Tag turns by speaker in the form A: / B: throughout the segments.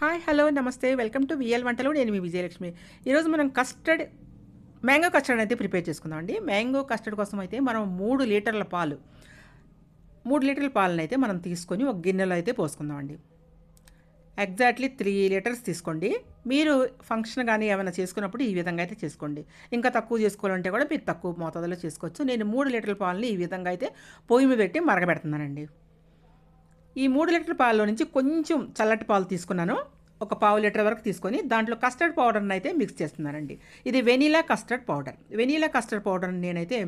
A: Hi hello నమస్తే. Welcome to VL వంటలు నేను మీ విజయలక్ష్మి. ఈరోజు మనం కస్టర్డ్ మ్యాంగో కస్టర్డ్ అయితే ప్రిపేర్ చేసుకుందాం అండి. మ్యాంగో కస్టర్డ్ కోసం అయితే మనం మూడు లీటర్ల పాలు మూడు లీటర్ల పాలను అయితే మనం తీసుకొని ఒక గిన్నెలో అయితే పోసుకుందాం అండి. ఎగ్జాక్ట్లీ త్రీ లీటర్స్ తీసుకోండి. మీరు ఫంక్షన్ కానీ ఏమైనా చేసుకున్నప్పుడు ఈ విధంగా అయితే చేసుకోండి. ఇంకా తక్కువ చేసుకోవాలంటే కూడా మీరు తక్కువ మోతాదులో చేసుకోవచ్చు. నేను మూడు లీటర్ల పాలని ఈ విధంగా అయితే పొయ్యి మీద పెట్టి మరగబెడుతున్నానండి. ఈ మూడు లీటర్ పాలలో నుంచి కొంచెం చల్లటి పాలు తీసుకున్నాను. ఒక పావు లీటర్ వరకు తీసుకొని దాంట్లో కస్టర్డ్ పౌడర్ని అయితే మిక్స్ చేస్తున్నానండి. ఇది vanilla custard powder. Vanilla custard powder నేనైతే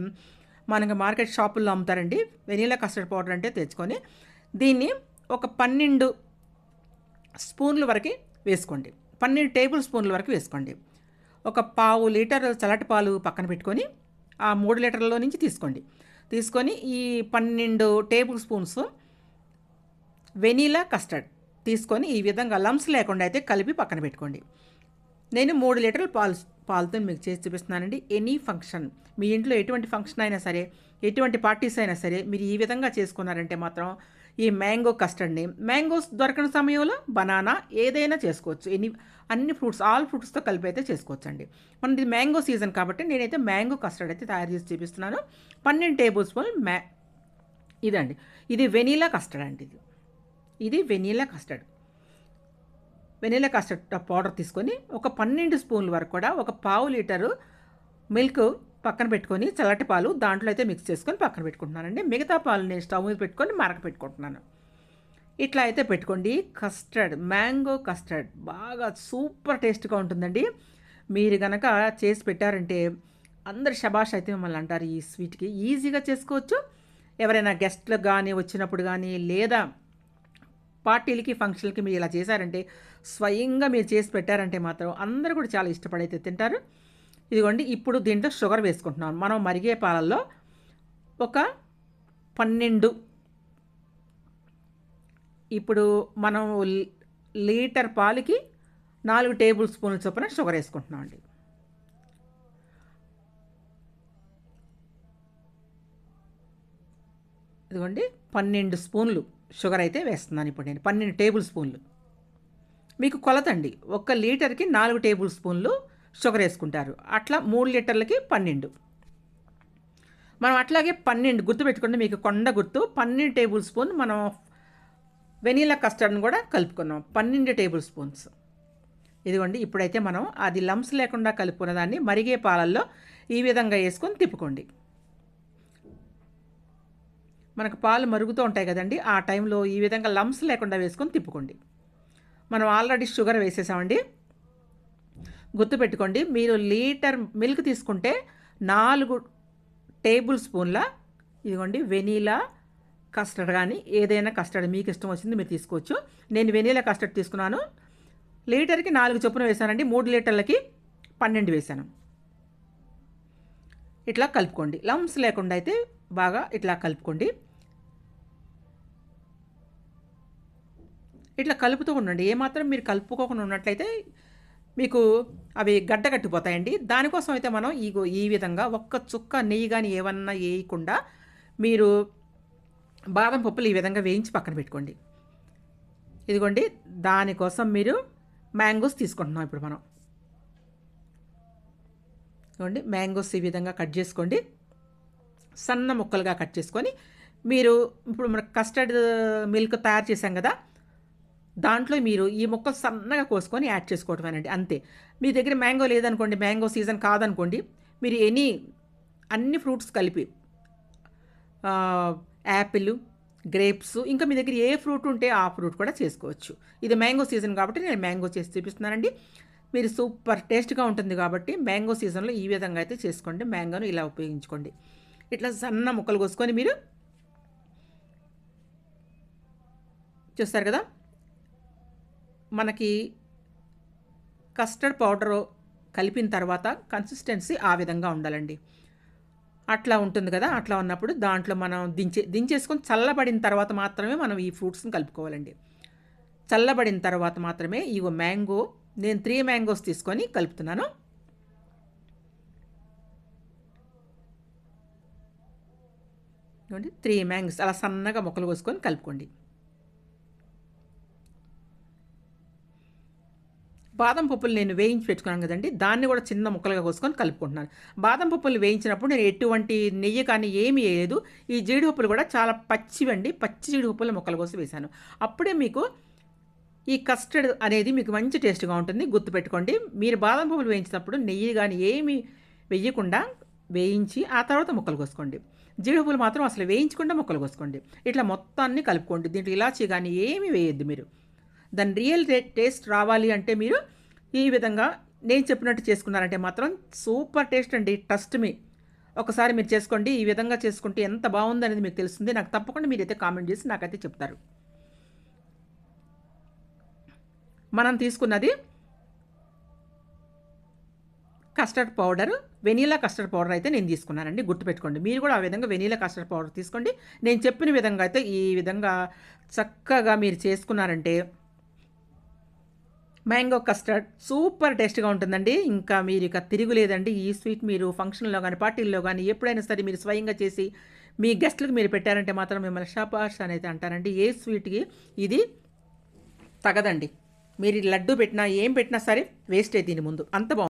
A: మనకి మార్కెట్ షాపుల్లో అమ్ముతారండి. వెనీలా కస్టర్డ్ పౌడర్ అంటే తెచ్చుకొని దీన్ని ఒక పన్నెండు స్పూన్ల వరకు వేసుకోండి. పన్నెండు టేబుల్ స్పూన్ల వరకు వేసుకోండి. ఒక పావు లీటర్ చల్లటి పాలు పక్కన పెట్టుకొని ఆ మూడు లీటర్ల నుంచి తీసుకోండి. తీసుకొని ఈ పన్నెండు టేబుల్ స్పూన్స్ వెనీలా కస్టర్డ్. తీసుకొని ఈ విధంగా లమ్స్ లేకుండా అయితే కలిపి పక్కన పెట్టుకోండి. నేను మూడు లీటర్ల పాలు పాలతో మీకు చేసి చూపిస్తున్నానండి. ఎనీ ఫంక్షన్ మీ ఇంట్లో ఎటువంటి ఫంక్షన్ అయినా సరే ఎటువంటి పార్టీస్ అయినా సరే మీరు ఈ విధంగా చేసుకున్నారంటే మాత్రం ఈ మ్యాంగో కస్టర్డ్ని మ్యాంగోస్ దొరకని సమయంలో బనానా ఏదైనా చేసుకోవచ్చు. ఎనీ అన్ని ఫ్రూట్స్ ఆల్ ఫ్రూట్స్తో కలిపి అయితే చేసుకోవచ్చు అండి మనది మ్యాంగో సీజన్ కాబట్టి నేనైతే మ్యాంగో కస్టర్డ్ అయితే తయారు చేసి చూపిస్తున్నాను. పన్నెండు టేబుల్ స్పూన్ మ్యా ఇదండి. ఇది వెనీలా కస్టర్డ్ అండి ఇది. ఇది vanilla custard. Vanilla custard powder తీసుకొని ఒక పన్నెండు స్పూన్ల వరకు కూడా ఒక పావు లీటరు మిల్క్ పక్కన పెట్టుకొని చల్లటి పాలు దాంట్లో అయితే మిక్స్ చేసుకొని పక్కన పెట్టుకుంటున్నానండి. మిగతా పాలు నేను స్టవ్ మీద పెట్టుకొని మరక పెట్టుకుంటున్నాను. ఇట్లా అయితే పెట్టుకోండి. కస్టర్డ్ మ్యాంగో కస్టర్డ్ బాగా సూపర్ టేస్ట్గా ఉంటుందండి. మీరు కనుక చేసి పెట్టారంటే అందరు శబాష్ అయితే మిమ్మల్ని అంటారు ఈ స్వీట్కి. ఈజీగా చేసుకోవచ్చు. ఎవరైనా గెస్ట్లు కానీ వచ్చినప్పుడు కానీ లేదా పార్టీలకి ఫంక్షన్లకి మీరు ఇలా చేశారంటే స్వయంగా మీరు చేసి పెట్టారంటే మాత్రం అందరూ కూడా చాలా ఇష్టపడైతే తింటారు. ఇదిగోండి ఇప్పుడు దీంట్లో షుగర్ వేసుకుంటున్నాం. మనం మరిగే పాలల్లో ఒక పన్నెండు. ఇప్పుడు మనం లీటర్ పాలకి నాలుగు టేబుల్ స్పూన్ల చొప్పున షుగర్ వేసుకుంటున్నాం అండి. ఇదిగోండి పన్నెండు స్పూన్లు. షుగర్ అయితే వేస్తున్నాను ఇప్పుడు నేను. పన్నెండు టేబుల్ స్పూన్లు. మీకు కొలతండి. ఒక్క లీటర్కి నాలుగు టేబుల్ స్పూన్లు షుగర్ వేసుకుంటారు. అట్లా మూడు లీటర్లకి పన్నెండు. మనం అట్లాగే పన్నెండు గుర్తు పెట్టుకుంటే మీకు కొండ గుర్తు. పన్నెండు టేబుల్ స్పూన్ మనం వెనీలా కస్టర్డ్ని కూడా కలుపుకున్నాం. పన్నెండు టేబుల్ స్పూన్స్. ఇదిగోండి. ఇప్పుడైతే మనం అది లంప్స్ లేకుండా కలుపుకున్న దాన్ని మరిగే పాలల్లో ఈ విధంగా వేసుకొని తిప్పుకోండి. మనకు పాలు మరుగుతూ ఉంటాయి కదండి ఆ టైంలో ఈ విధంగా లంప్స్ లేకుండా వేసుకొని తిప్పుకోండి. మనం ఆల్రెడీ షుగర్ వేసేసామండి. గుర్తుపెట్టుకోండి మీరు లీటర్ మిల్క్ తీసుకుంటే నాలుగు టేబుల్ స్పూన్ల ఇదిగోండి వెనీలా కస్టర్డ్ కానీ ఏదైనా కస్టర్డ్ మీకు ఇష్టం వచ్చింది మీరు తీసుకోవచ్చు. నేను వెనీలా కస్టర్డ్ తీసుకున్నాను. లీటర్కి నాలుగు చొప్పున వేసానండి మూడు లీటర్లకి పన్నెండు వేసాను. ఇట్లా కలుపుకోండి. లంప్స్ లేకుండా అయితే బాగా ఇట్లా కలుపుకోండి. ఇట్లా కలుపుతూ ఉండండి. ఏమాత్రం మీరు కలుపుకోకుండా ఉన్నట్లయితే మీకు అవి గడ్డ కట్టిపోతాయండి. దానికోసం అయితే మనం ఈ ఈ విధంగా ఒక్క చుక్క నెయ్యి కానీ ఏమన్నా వేయకుండా మీరు బాదం పప్పులు ఈ విధంగా వేయించి పక్కన పెట్టుకోండి. ఇదిగోండి దానికోసం మీరు మ్యాంగోస్ తీసుకుంటున్నాం ఇప్పుడు మనం. ఇదిగోండి మ్యాంగోస్ ఈ విధంగా కట్ చేసుకోండి. సన్న ముక్కలుగా కట్ చేసుకొని మీరు ఇప్పుడు మన కస్టర్డ్ మిల్క్ తయారు చేసాం కదా దాంట్లో మీరు ఈ ముక్కలు సన్నగా కోసుకొని యాడ్ చేసుకోవటమేనండి అంతే. మీ దగ్గర మ్యాంగో లేదనుకోండి మ్యాంగో సీజన్ కాదనుకోండి మీరు ఎనీ అన్ని ఫ్రూట్స్ కలిపి యాపిల్ గ్రేప్స్ ఇంకా మీ దగ్గర ఏ ఫ్రూట్ ఉంటే ఆ ఫ్రూట్ కూడా చేసుకోవచ్చు. ఇది మ్యాంగో సీజన్ కాబట్టి నేను మ్యాంగో చేసి చూపిస్తున్నానండి. మీరు సూపర్ టేస్ట్గా ఉంటుంది కాబట్టి మ్యాంగో సీజన్లో ఈ విధంగా అయితే చేసుకోండి మ్యాంగోను ఇలా ఉపయోగించుకోండి. ఇట్లా సన్న ముక్కలు కోసుకొని మీరు చూస్తారు కదా? మనకి కస్టర్డ్ పౌడరు కలిపిన తర్వాత కన్సిస్టెన్సీ ఆ విధంగా ఉండాలండి. అట్లా ఉంటుంది కదా? అట్లా ఉన్నప్పుడు దాంట్లో మనం దించే దించేసుకొని చల్లబడిన తర్వాత మాత్రమే మనం ఈ ఫ్రూట్స్ని కలుపుకోవాలండి. చల్లబడిన తర్వాత మాత్రమే ఈ మ్యాంగో నేను త్రీ మ్యాంగోస్ తీసుకొని కలుపుతున్నాను. త్రీ మ్యాంగ్స్ అలా సన్నగా ముక్కలు కోసుకొని కలుపుకోండి. బాదం పప్పులు నేను వేయించి పెట్టుకున్నాను కదండి దాన్ని కూడా చిన్న ముక్కలుగా కోసుకొని కలుపుకుంటున్నాను. బాదం పప్పులు వేయించినప్పుడు నేను ఎటువంటి నెయ్యి కానీ ఏమీ వేయలేదు. ఈ జీడిపప్పులు కూడా చాలా పచ్చివండి పచ్చి జీడిపప్పులు ముక్కలు కోసి వేశాను. అప్పుడే మీకు ఈ కస్టర్డ్ అనేది మీకు మంచి టేస్ట్గా ఉంటుంది గుర్తుపెట్టుకోండి మీరు బాదం పప్పులు వేయించినప్పుడు నెయ్యి కానీ ఏమీ వేయకుండా వేయించి ఆ తర్వాత ముక్కలు కోసుకోండి. జీడిపప్పులు మాత్రం అసలు వేయించకుండా ముక్కలు కోసుకోండి. ఇట్లా మొత్తాన్ని కలుపుకోండి. దీంట్లో ఇలాచీ కానీ ఏమీ వేయొద్దు మీరు. దాని రియల్ టేస్ట్ రావాలి అంటే మీరు ఈ విధంగా నేను చెప్పినట్టు చేసుకున్నారంటే మాత్రం సూపర్ టేస్ట్ అండి. Trust me. ఒకసారి మీరు చేసుకోండి. ఈ విధంగా చేసుకుంటే ఎంత బాగుందనేది మీకు తెలుస్తుంది. నాకు తప్పకుండా మీరైతే కామెంట్ చేసి నాకైతే చెప్తారు. మనం తీసుకున్నది custard powder vanilla custard powder అయితే నేను తీసుకున్నానండి గుర్తుపెట్టుకోండి. మీరు కూడా ఆ విధంగా వెనీలా కస్టర్డ్ పౌడర్ తీసుకోండి. నేను చెప్పిన విధంగా అయితే ఈ విధంగా చక్కగా మీరు చేసుకున్నారంటే మ్యాంగో కస్టర్డ్ సూపర్ టేస్ట్గా ఉంటుందండి. ఇంకా మీరు ఇక తిరుగులేదండి. ఈ స్వీట్ మీరు ఫంక్షన్లో కానీ పార్టీల్లో కానీ ఎప్పుడైనా సరే మీరు స్వయంగా చేసి మీ గెస్ట్లకు మీరు పెట్టారంటే మాత్రం మిమ్మల్ని షాపాష్ అనేది అంటారండి. ఏ స్వీట్కి ఇది తగదండి. మీరు లడ్డు పెట్టినా ఏం పెట్టినా సరే వేస్ట్ అయితే దీని ముందు. అంత బాగుంది.